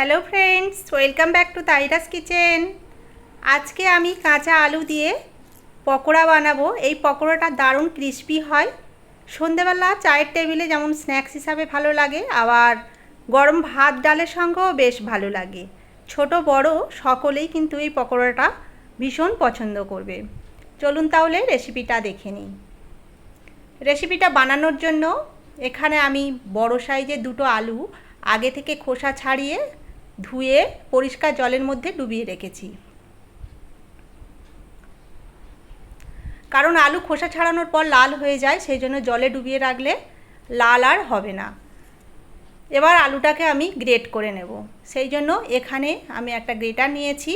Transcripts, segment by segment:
Hello friends welcome back to তাইরাস kitchen আজকে আমি কাঁচা আলু দিয়ে পকোড়া বানাবো। এই পকোড়াটা দারুণ ক্রিস্পি হয়। সন্ধেবেলা চায়ের টেবিলে যেমন স্ন্যাক্স হিসাবে ভালো লাগে, আবার গরম ভাত ডালের সঙ্গেও বেশ ভালো লাগে। ছোট, বড় সকলেই কিন্তু এই পকোড়াটা ভীষণ পছন্দ করবে। চলুন তাহলে রেসিপিটা দেখে নিই। রেসিপিটা বানানোর জন্য এখানে আমি বড় সাইজের দুটো আলু আগে থেকে খোসা ছাড়িয়ে ধুয়ে পরিষ্কার জলের মধ্যে ডুবিয়ে রেখেছি। কারণ আলু খোসা ছাড়ানোর পর লাল হয়ে যায়, সেই জন্য জলে ডুবিয়ে রাখলে লাল আর হবে না। এবার আলুটাকে আমি গ্রেট করে নেব। সেই জন্য এখানে আমি একটা গ্রেটার নিয়েছি।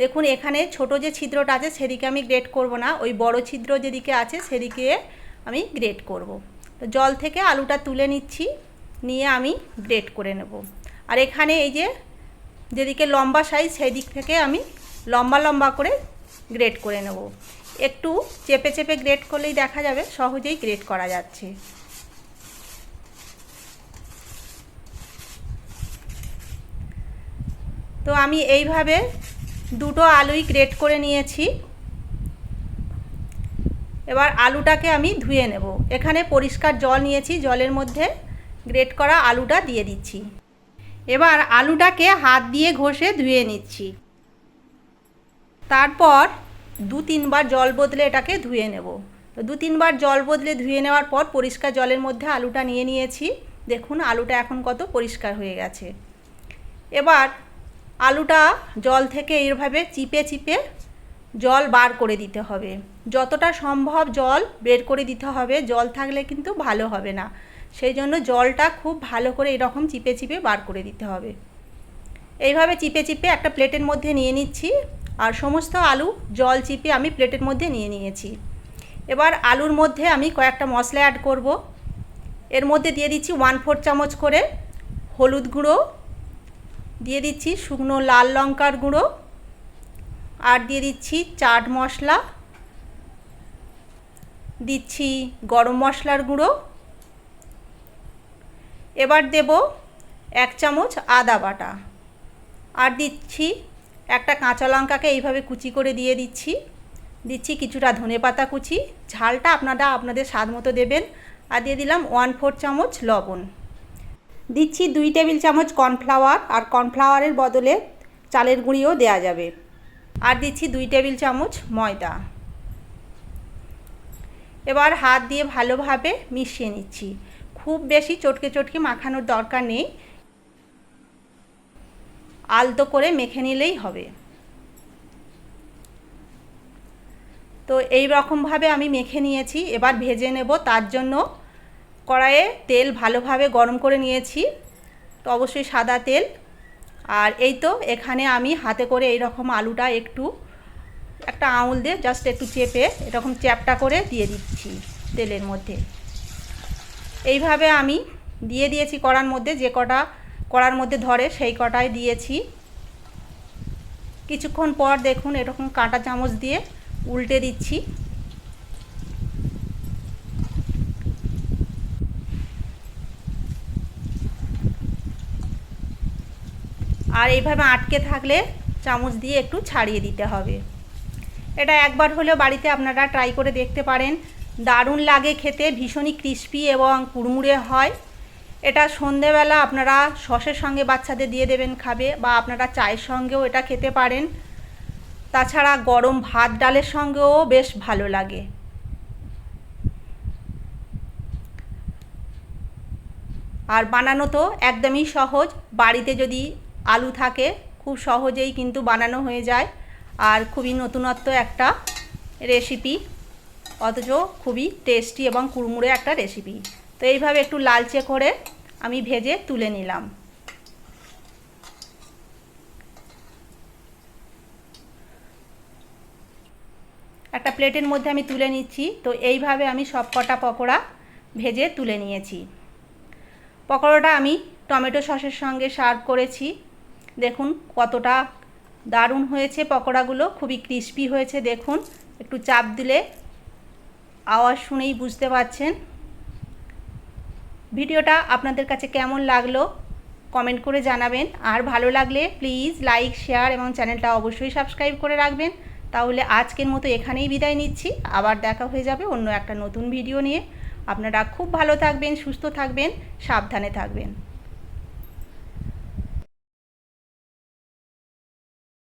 দেখুন, এখানে ছোট যে ছিদ্রটা আছে, সেদিকে আমি গ্রেট করব না। ওই বড় ছিদ্র যেদিকে আছে, সেদিকে আমি গ্রেট করব। তো জল থেকে আলুটা তুলে নিচ্ছি, নিয়ে আমি গ্রেট করে নেব। আর এখানে এই যে যেদিকে লম্বা সাইজ সেই দিক থেকে আমি লম্বা লম্বা করে গ্রেট করে নেব। একটু চেপে চেপে গ্রেট করলেই দেখা যাবে সহজেই গ্রেট করা যাচ্ছে। তো আমি এইভাবে দুটো আলুই গ্রেট করে নিয়েছি। এবার আলুটাকে আমি ধুয়ে নেব। এখানে পরিষ্কার জল নিয়েছি, জলের মধ্যে গ্রেট করা আলুটা দিয়ে দিচ্ছি। এবার আলুটাকে হাত দিয়ে ঘষে ধুয়ে নিচ্ছি। তারপর দু তিনবার জল বদলে এটাকে ধুয়ে নেব। তো দু তিনবার জল বদলে ধুয়ে নেওয়ার পর পরিষ্কার জলের মধ্যে আলুটা নিয়ে নিয়েছি। দেখুন আলুটা এখন কত পরিষ্কার হয়ে গেছে। এবার আলুটা জল থেকে এইভাবে চিপে চিপে জল বার করে দিতে হবে। যতটা সম্ভব জল বের করে দিতে হবে। জল থাকলে কিন্তু ভালো হবে না। সেই জন্য জলটা খুব ভালো করে এরকম চিপে চিপে বার করে দিতে হবে। এইভাবে চিপে চিপে একটা প্লেটের মধ্যে নিয়ে নিচ্ছি। আর সমস্ত আলু জল চিপে আমি প্লেটের মধ্যে নিয়ে নিয়েছি। এবার আলুর মধ্যে আমি কয়েকটা মশলা অ্যাড করব। এর মধ্যে দিয়ে দিচ্ছি ওয়ান ফোর চামচ করে হলুদ গুঁড়ো। দিয়ে দিচ্ছি শুকনো লাল লঙ্কার গুঁড়ো। আর দিয়ে দিচ্ছি চাট মশলা। দিচ্ছি গরম মশলার গুঁড়ো। এবার দেব এক চামচ আদা বাটা। আর দিচ্ছি একটা কাঁচা লঙ্কাকে এইভাবে কুচি করে দিয়ে দিচ্ছি। দিচ্ছি কিছুটা ধনে পাতা কুচি। ঝালটা আপনারা আপনাদের স্বাদ মতো দেবেন। আর দিয়ে দিলাম ওয়ান ফোর চামচ লবণ। দিচ্ছি দুই টেবিল চামচ কর্নফ্লাওয়ার। আর কর্নফ্লাওয়ারের বদলে চালের গুঁড়িও দেয়া যাবে। আর দিচ্ছি দুই টেবিল চামচ ময়দা। এবার হাত দিয়ে ভালোভাবে মিশিয়ে নিচ্ছি। খুব বেশি চটকে চটকে মাখানোর দরকার নেই। আলতো করে মেখে নিলেই হবে। তো এই রকমভাবে আমি মেখে নিয়েছি, এবার ভেজে নেব। তার জন্য কড়াইয়ে তেল ভালোভাবে গরম করে নিয়েছি, তো অবশ্যই সাদা তেল। আর এই তো এখানে আমি হাতে করে এই রকম আলুটা একটু, একটা আঙুল দিয়ে জাস্ট একটু চেপে এরকম চ্যাপটা করে দিয়ে দিচ্ছি তেলের মধ্যে। এইভাবে আমি দিয়ে দিয়েছি কড়ার মধ্যে, যে কটা কড়ার মধ্যে ধরে সেই কটায় দিয়েছি। কিছুক্ষণ পর দেখুন এরকম কাঁটা চামচ দিয়ে উল্টে দিচ্ছি। আর এইভাবে আটকে থাকলে চামচ দিয়ে একটু ছাড়িয়ে দিতে হবে। এটা একবার হলেও বাড়িতে আপনারা ট্রাই করে দেখতে পারেন। দারুণ লাগে খেতে, ভীষণই ক্রিস্পি এবং কুড়মুড়ে হয়। এটা সন্ধেবেলা আপনারা সসের সঙ্গে বাচ্চাদের দিয়ে দেবেন খাবে বা আপনারা চায়ের সঙ্গেও এটা খেতে পারেন। তাছাড়া গরম ভাত ডালের সঙ্গেও বেশ ভালো লাগে। আর বানানো তো একদমই সহজ, বাড়িতে যদি আলু থাকে, খুব সহজেই কিন্তু বানানো হয়ে যায়। আর খুবই নতুনত্ব একটা রেসিপি অথচ খুবই টেস্টি এবং কুড়মুড়ে একটা রেসিপি তো এইভাবে একটু লালচে করে আমি ভেজে তুলে নিলাম। একটা প্লেটের মধ্যে আমি তুলে নিচ্ছি। তো এইভাবে আমি সব কটা পকোড়া ভেজে তুলে নিয়েছি। পকোড়াটা আমি টমেটো সসের সঙ্গে সার্ভ করেছি। দেখুন কতটা দারুণ হয়েছে পকোড়াগুলো, খুবই ক্রিস্পি হয়েছে, দেখুন। একটু চাপ দিলে আওয়াজ শুনেই বুঝতে পারছেন। ভিডিওটা আপনাদের কাছে কেমন লাগল কমেন্ট করে জানাবেন। আর ভালো লাগলে প্লিজ লাইক, শেয়ার এবং চ্যানেলটা অবশ্যই সাবস্ক্রাইব করে রাখবেন। তাহলে আজকের মতো এখানেই বিদায় নিচ্ছি। আবার দেখা হয়ে যাবে অন্য একটা নতুন ভিডিও নিয়ে। আপনারা খুব ভালো থাকবেন, সুস্থ থাকবেন, সাবধানে থাকবেন।